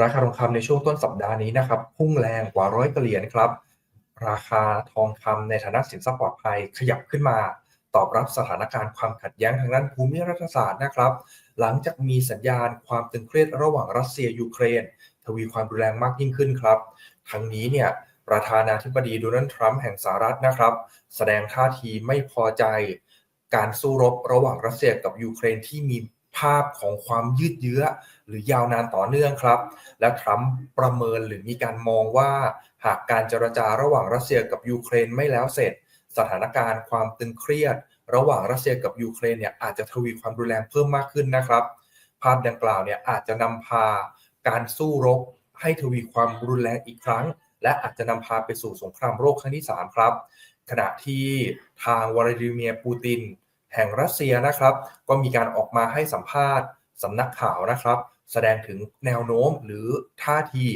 ราคาทองคำในช่วงต้นสัปดาห์นี้นะครับพุ่งแรงกว่าร้อยเหรียญครับ ราคาทองคำในฐานะสินทรัพย์ปลอดภัยขยับขึ้นมา ตอบรับสถานการณ์ความขัดแย้งทางด้านภูมิรัฐศาสตร์นะครับ หลังจากมีสัญญาณความตึงเครียดระหว่างรัสเซียยูเครน ทวีความรุนแรงมากยิ่งขึ้นครับ ทั้งนี้เนี่ยประธานาธิบดีโดนัลด์ทรัมป์แห่งสหรัฐนะครับ แสดงท่าทีไม่พอใจการสู้รบระหว่างรัสเซียกับยูเครนที่มี ภาพของความยืดเยื้อหรือยาวนานต่อเนื่องครับ และทรัมป์ประเมินหรือมีการมองว่า หากการเจรจาระหว่างรัสเซียกับยูเครนไม่แล้วเสร็จ สถานการณ์ความตึงเครียด ระหว่างรัสเซียกับยูเครนเนี่ยอาจจะทวีความรุนแรงเพิ่มมากขึ้นนะครับ ภาพดังกล่าวเนี่ยอาจจะนำพาการสู้รบ ให้ทวีความรุนแรงอีกครั้ง และอาจจะนำพาไปสู่สงครามโลกครั้งที่ 3 ครับ ขณะที่ทางวลาดิเมียร์ปูติน แห่งรัสเซียนะครับ ก็มีการออกมาให้สัมภาษณ์สำนักข่าวนะครับ แสดงถึงแนวโน้มหรือท่าที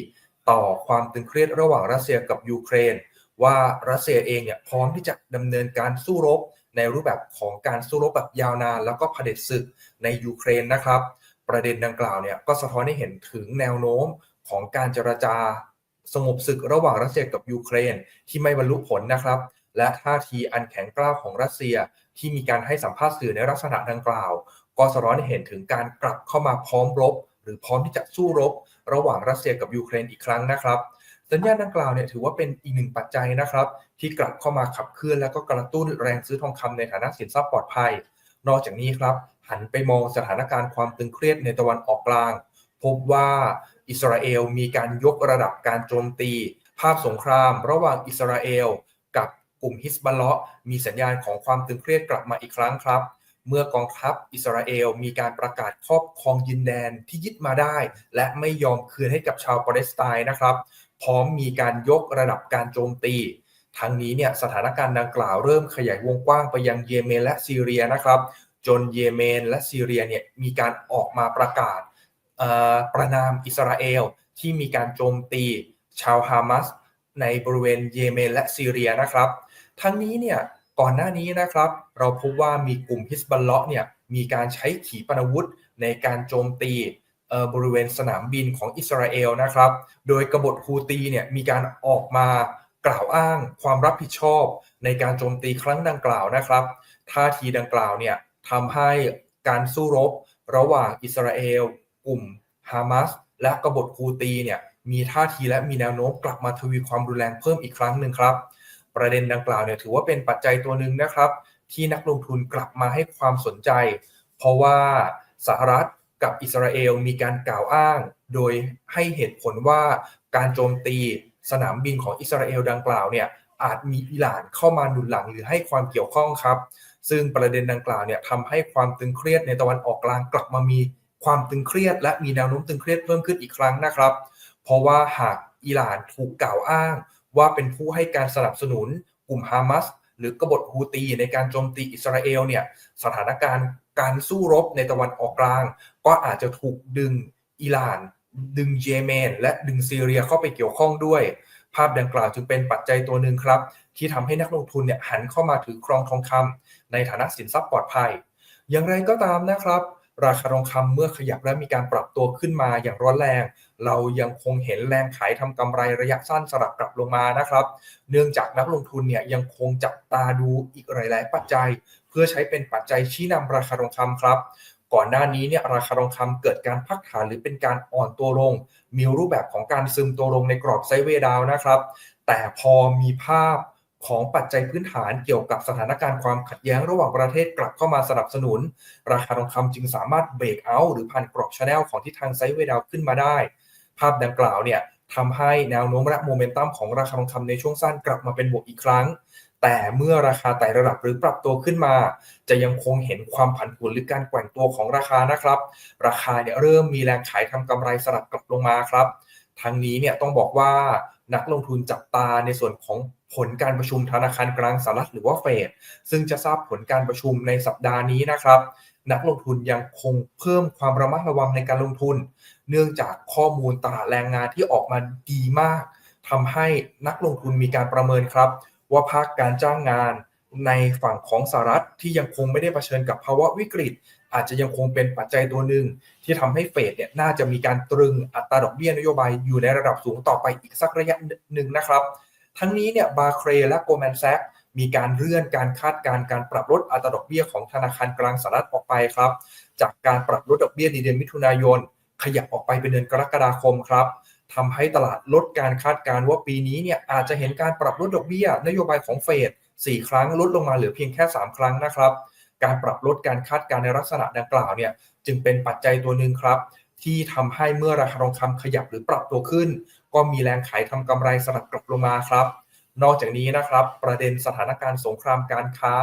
ต่อความตึงเครียดระหว่างรัสเซียกับยูเครน ว่ารัสเซียเองเนี่ยพร้อมที่จะดำเนินการสู้รบ ในรูปแบบของการสู้รบแบบยาวนาน แล้วก็เผด็จศึกในยูเครนนะครับ ประเด็นดังกล่าวเนี่ยก็สะท้อนให้เห็นถึงแนวโน้มของการเจรจาสงบศึกระหว่างรัสเซียกับยูเครนที่ไม่บรรลุผลนะครับ และท่าทีอันแข็งกร้าวของรัสเซียที่มีการให้สัมภาษณ์สื่อในลักษณะดังกล่าว ก็สะท้อนเห็นถึงการกลับเข้ามาพร้อมรบ หรือพร้อมที่จะสู้รบ ระหว่างรัสเซียกับยูเครนอีกครั้งนะครับ สัญญาณดังกล่าวเนี่ยถือว่าเป็นอีกหนึ่งปัจจัยนะครับ ที่กลับเข้ามาขับเคลื่อนและก็กระตุ้นแรงซื้อทองคำในฐานะสินทรัพย์ปลอดภัย นอกจากนี้ครับหันไปมองสถานการณ์ความตึงเครียดในตะวันออกกลาง พบว่าอิสราเอลมีการยกระดับการโจมตี ภาพสงคราม ระหว่างอิสราเอล กลุ่มฮิสบัลเลาะห์มีสัญญาณของความตึงเครียดกลับมาอีกครั้งครับ เมื่อกองทัพอิสราเอลมีการประกาศครอบครองยินแดนที่ยึดมาได้ และไม่ยอมคืนให้กับชาวปาเลสไตน์นะครับ พร้อมมีการยกระดับการโจมตีทั้งนี้เนี่ยสถานการณ์ดังกล่าวเริ่มขยายวงกว้างไปยังเยเมนและซีเรียนะครับ จนเยเมนและซีเรียเนี่ยมีการออกมาประกาศประนามอิสราเอลที่มีการโจมตีชาวฮามาส ในบริเวณเยเมนและซีเรียนะครับ ทั้งนี้เนี่ยก่อนหน้านี้นะครับ เราพบว่ามีกลุ่มฮิสบัลเลาะเนี่ยมีการใช้ขีปนาวุธในการโจมตีบริเวณสนามบินของอิสราเอลนะครับ โดยกบฏฮูตีเนี่ยมีการออกมากล่าวอ้างความรับผิดชอบในการโจมตีครั้งดังกล่าวนะครับ ท่าทีดังกล่าวเนี่ยทำให้การสู้รบระหว่างอิสราเอล กลุ่มฮามาสและกบฏฮูตีเนี่ย มีท่าทีและมีแนวโน้มกลับมาทวีความรุนแรงเพิ่มอีกครั้งหนึ่งครับ ประเด็นดังกล่าวเนี่ยถือว่าเป็นปัจจัยตัวหนึ่งนะครับ ที่นักลงทุนกลับมาให้ความสนใจ เพราะว่าสหรัฐกับอิสราเอลมีการกล่าวอ้าง โดยให้เหตุผลว่าการโจมตีสนามบินของอิสราเอลดังกล่าวเนี่ยอาจมีอิหร่านเข้ามาหนุนหลังหรือให้ความเกี่ยวข้องครับ ซึ่งประเด็นดังกล่าวเนี่ยทำให้ความตึงเครียดในตะวันออกกลางกลับมามีความตึงเครียด และมีแนวโน้มตึงเครียดเพิ่มขึ้นอีกครั้งนะครับ เพราะว่าหากอิหร่านถูกกล่าวอ้าง ว่าเป็นผู้ให้การสนับสนุนกลุ่มฮามาสหรือกบฏฮูตีในการโจมตีอิสราเอลเนี่ยสถานการณ์การสู้รบในตะวันออกกลาง ก็อาจจะถูกดึงอิหร่าน ดึงเยเมน และดึงซีเรียเข้าไปเกี่ยวข้องด้วย ภาพดังกล่าวจึงเป็นปัจจัยตัวหนึ่งครับ ที่ทำให้นักลงทุนเนี่ยหันเข้ามาถือครองทองคำในฐานะสินทรัพย์ปลอดภัย อย่างไรก็ตามนะครับ ราคาทองคำเมื่อขยับและมีการปรับตัวขึ้นมาอย่างร้อนแรง เรายังคงเห็นแรงขายทำกำไรระยะสั้นสลับกลับลงมานะครับ เนื่องจากนักลงทุนเนี่ยยังคงจับตาดูอีกหลาย ๆ ปัจจัย เพื่อใช้เป็นปัจจัยชี้นำราคาทองคำครับ ก่อนหน้านี้เนี่ยราคาทองคำเกิดการพักฐานหรือเป็นการอ่อนตัวลง มีรูปแบบของการซึมตัวลงในกรอบไซเวดาวนะครับ แต่พอมีภาพ ของปัจจัยพื้นฐานเกี่ยวกับสถานการณ์ความขัดแย้งระหว่างประเทศกลับเข้ามาสนับสนุน ราคาทองคำจึงสามารถเบรกเอาท์หรือผ่านกรอบชแนลของทิศทางไซด์เวดาวขึ้นมาได้ ภาพดังกล่าวเนี่ยทำให้แนวโน้มและโมเมนตัมของราคาทองคำในช่วงสั้นกลับมาเป็นบวกอีกครั้ง แต่เมื่อราคาไต่ระดับหรือปรับตัวขึ้นมา จะยังคงเห็นความผันผวนหรือการแกว่งตัวของราคานะครับ ราคาเนี่ยเริ่มมีแรงขายทำกำไรสลับกลับลงมาครับทั้งนี้เนี่ยต้องบอกว่า นักลงทุนจับตาในส่วนของผลการประชุมธนาคารกลางสหรัฐหรือว่าเฟดซึ่งจะทราบผลการประชุมในสัปดาห์นี้นะครับ นักลงทุนยังคงเพิ่มความระมัดระวังในการลงทุน เนื่องจากข้อมูลตลาดแรงงานที่ออกมาดีมากทำให้นักลงทุนมีการประเมินครับ ว่าภาคการจ้างงานในฝั่งของสหรัฐที่ยังคงไม่ได้เผชิญกับภาวะวิกฤต อาจจะยังคงเป็นปัจจัยตัวหนึ่งที่ทำให้เฟดเนี่ยน่าจะมีการตรึงอัตราดอกเบี้ยนโยบายอยู่ในระดับสูงต่อไปอีกสักระยะหนึ่งนะครับ ทั้งนี้เนี่ยบาเครและโกลแมนแซกมีการเลื่อนการคาดการณ์การปรับลดอัตราดอกเบี้ยของธนาคารกลางสหรัฐออกไปครับ จากการปรับลดดอกเบี้ยในเดือนมิถุนายน ขยับออกไปเป็นเดือนกรกฎาคมครับทำให้ตลาดลดการคาดการณ์ว่าปีนี้เนี่ยอาจจะเห็นการปรับลดดอกเบี้ย นโยบายของเฟด4ครั้งลดลงมาเหลือเพียงแค่ 3 ครั้งนะครับ การปรับลดการคาดการณ์ในลักษณะดังกล่าวเนี่ยจึงเป็นปัจจัยตัวหนึ่งครับ ที่ทำให้เมื่อราคาทองคำขยับหรือปรับตัวขึ้น ก็มีแรงขายทำกำไรสลับกลับลงมาครับ นอกจากนี้นะครับ ประเด็นสถานการณ์สงครามการค้า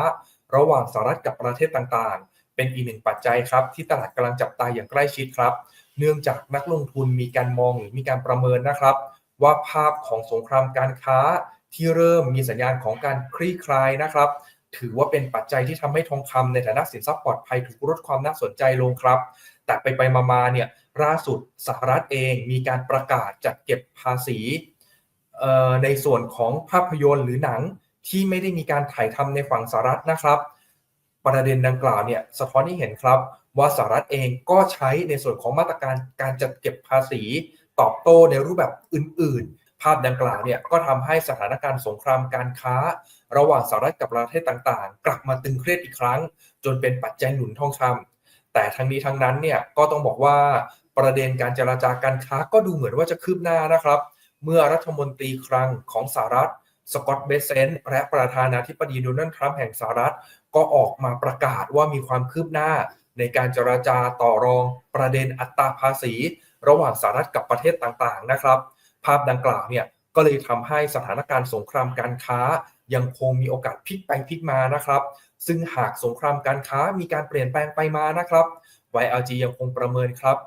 ระหว่างสหรัฐกับประเทศต่างๆ เป็นอีกหนึ่งปัจจัยครับที่ตลาดกำลังจับตาอย่างใกล้ชิดครับ เนื่องจากนักลงทุนมีการมองหรือมีการประเมินนะครับ ว่าภาพของสงครามการค้าที่เริ่มมีสัญญาณของการคลี่คลายนะครับ ถือว่าเป็นปัจจัยที่ทำให้ทองคำในฐานะสินทรัพย์ปลอดภัยถูกลดความน่าสนใจลงครับ แต่ไปไปมาๆเนี่ยล่าสุดสหรัฐเองมีการประกาศจัดเก็บภาษีในส่วนของภาพยนตร์หรือหนังที่ไม่ได้มีการถ่ายทำในฝั่งสหรัฐนะครับ ประเด็นดังกล่าวเนี่ยสะท้อนให้เห็นครับ ว่าสหรัฐเองก็ใช้ในส่วนของมาตรการการจัดเก็บภาษีตอบโต้ในรูปแบบอื่น ๆ ภาพดังกล่าวเนี่ยก็ทำให้สถานการณ์สงครามการค้า ระหว่างสหรัฐกับประเทศต่างๆ กลับมาตึงเครียดอีกครั้ง จนเป็นปัจจัยหนุนทองคำแต่ทั้งนี้ทั้งนั้นเนี่ยก็ต้องบอกว่าประเด็นการเจราจาการค้าก็ดูเหมือนว่าจะคืบหน้านะครับ เมื่อรัฐมนตรีคลังของสหรัฐสกอตเบสเซนและประธานาธิบดีโดนัลด์ทรัมป์แห่งสหรัฐ ก็ออกมาประกาศว่ามีความคืบหน้า ในการเจราจาต่อรองประเด็นอัตราภาษี ระหว่างสหรัฐกับประเทศต่างๆนะครับ ภาพดังกล่าวเนี่ยก็เลยทำให้สถานการณ์สงครามการค้า ยังคงมีโอกาสพลิกไปพลิกมานะครับ ซึ่งหากสงครามการค้ามีการเปลี่ยนแปลงไปมานะครับ YLG ยังคงประเมินครับ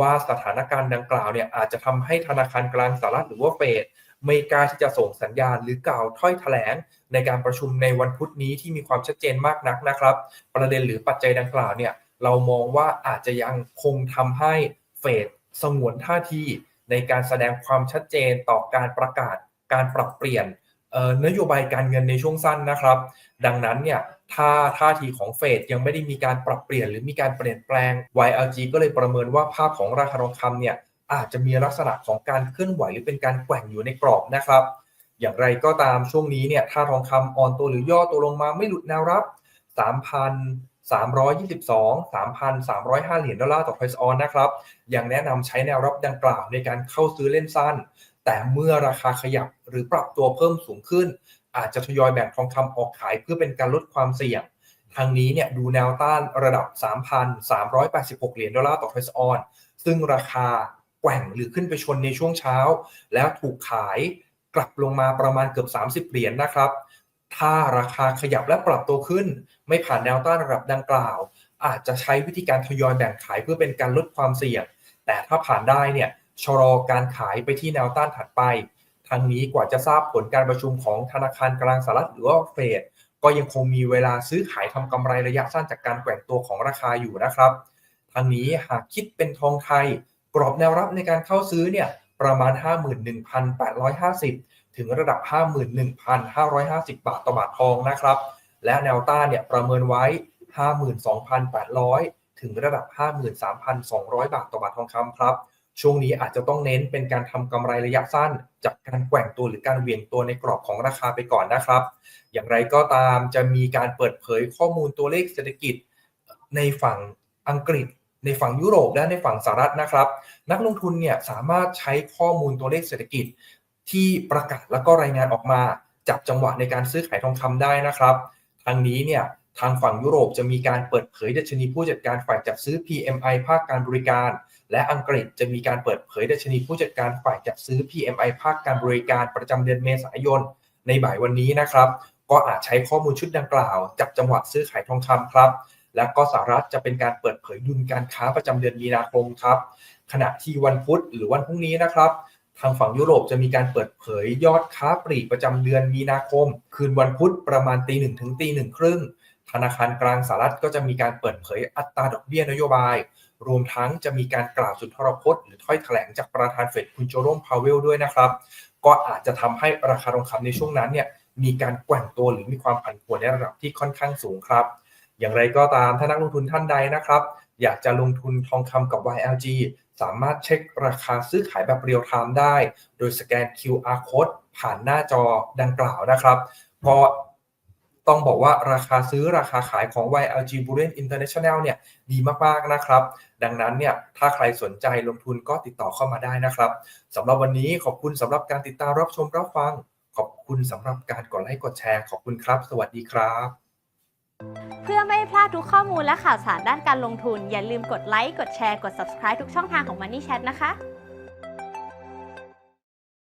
ว่าสถานการณ์ดังกล่าวเนี่ยอาจจะทำให้ธนาคารกลางสหรัฐหรือว่าเฟดไม่กล้าที่จะส่งสัญญาณหรือกล่าวถ้อยแถลง ในการประชุมในวันพุธนี้ที่มีความชัดเจนมากนักนะครับ ประเด็นหรือปัจจัยดังกล่าวเนี่ยเรามองว่าอาจจะยังคงทำให้เฟดสงวนท่าทีในการแสดงความชัดเจนต่อการประกาศการปรับเปลี่ยน นโยบายการเงินในช่วงสั้นนะครับ ดังนั้นเนี่ยถ้าท่าทีของเฟดยังไม่ได้มีการปรับเปลี่ยนหรือมีการเปลี่ยนแปลง YLG ก็เลยประเมินว่าภาพของราคาทองคำเนี่ยอาจจะมีลักษณะของการเคลื่อนไหวหรือเป็นการแกว่งอยู่ในกรอบนะครับ อย่างไรก็ตามช่วงนี้เนี่ยถ้าทองคำอ่อนตัวหรือย่อตัวลงมาไม่หลุดแนวรับ3,322 3,305 เหรียญดอลลาร์ต่อไพรซ์ออนนะครับยังแนะนำใช้แนวรับดังกล่าวในการเข้าซื้อเล่นสั้น แต่เมื่อราคาขยับหรือปรับตัวเพิ่มสูงขึ้น อาจจะทยอยแบ่งทองคำออกขายเพื่อเป็นการลดความเสี่ยง ทางนี้เนี่ยดูแนวต้านระดับ 3,386 เหรียญดอลลาร์ต่อไพรซ์ออน ซึ่งราคาแกว่งหรือขึ้นไปชนในช่วงเช้า แล้วถูกขายกลับลงมาประมาณเกือบ 30 เหรียญนนะครับ ถ้าราคาขยับและปรับตัวขึ้น ไม่ผ่านแนวต้านระดับดังกล่าว อาจจะใช้วิธีการทยอยแบ่งขายเพื่อเป็นการลดความเสี่ยง แต่ถ้าผ่านได้เนี่ย ชะลอการขายไปที่แนวต้านถัดไปทางนี้กว่าจะทราบผลการประชุมของธนาคารกลางสหรัฐหรือว่าเฟดก็ยังคงมีเวลาซื้อขายทำกำไรระยะสั้นจากการแกว่งตัวของราคาอยู่นะครับทางนี้หากคิดเป็นทองไทย กรอบแนวรับในการเข้าซื้อเนี่ยประมาณ 51,850 ถึงระดับ 51,550 บาทต่อบาททองนะครับ และแนวต้านเนี่ยประเมินไว้ 52,800 ถึงระดับ 53,200 บาทต่อบาททองคำครับ ช่วงนี้อาจจะต้องเน้นเป็นการทำกำไรระยะสั้น จากการแกว่งตัวหรือการเวียงตัวในกรอบของราคาไปก่อนนะครับ อย่างไรก็ตามจะมีการเปิดเผยข้อมูลตัวเลขเศรษฐกิจในฝั่งอังกฤษ ในฝั่งยุโรปและในฝั่งสหรัฐนะครับ นักลงทุนเนี่ยสามารถใช้ข้อมูลตัวเลขเศรษฐกิจ ที่ประกาศแล้วก็รายงานออกมา จับจังหวะในการซื้อขายทองคำได้นะครับทางนี้เนี่ย ทางฝั่งยุโรปจะมีการเปิดเผยดัชนีผู้จัดการฝ่ายจัดซื้อ PMI ภาคการบริการ และอังกฤษจะมีการเปิดเผยดัชนีผู้จัดการฝ่ายจัดซื้อ PMI ภาคการบริการประจำเดือนเมษายน ในบ่ายวันนี้นะครับ ก็อาจใช้ข้อมูลชุดดังกล่าว จับจังหวะซื้อขายทองคำครับ และก็สหรัฐจะเป็นการเปิดเผยดุลการค้าประจำเดือนมีนาคมครับ ขณะที่วันพุธหรือวันพรุ่งนี้นะครับทางฝั่งยุโรปจะมีการเปิดเผยยอดค้าปลีกประจำเดือนมีนาคม คืนวันพุธประมาณตีหนึ่งถึงตีหนึ่งครึ่ง ธนาคารกลางสหรัฐก็จะมีการเปิดเผยอัตราดอกเบี้ยนโยบาย รวมทั้งจะมีการกล่าวสุนทรพจน์หรือถ้อยแถลงจากประธานเฟดคุณโจโรมพาวเวลด้วยนะครับ ก็อาจจะทำให้ราคาทองคำในช่วงนั้นเนี่ยมีการแกว่งตัวหรือมีความผันผวนในระดับที่ค่อนข้างสูงครับ อย่างไรก็ตามถ้านักลงทุนท่านใดนะครับ อยากจะลงทุนทองคำกับ YLG สามารถเช็คราคาซื้อขายแบบเรียลไทม์ได้ โดยสแกน QR code ผ่านหน้าจอดังกล่าวนะครับเพราะ ต้องบอกว่าราคาซื้อราคาขายของ YLG Bullion International เนี่ยดีมากๆนะครับ ดังนั้นเนี่ยถ้าใครสนใจลงทุนก็ติดต่อเข้ามาได้นะครับสำหรับวันนี้ขอบคุณสำหรับการติดตามรับชมรับฟัง ขอบคุณสำหรับการกดไลค์กดแชร์ขอบคุณครับ สวัสดีครับ เพื่อไม่ให้พลาดทุกข้อมูลและข่าวสารด้านการลงทุน อย่าลืมกดไลค์กดแชร์กด subscribe ทุกช่องทางของ Money Chat นะคะ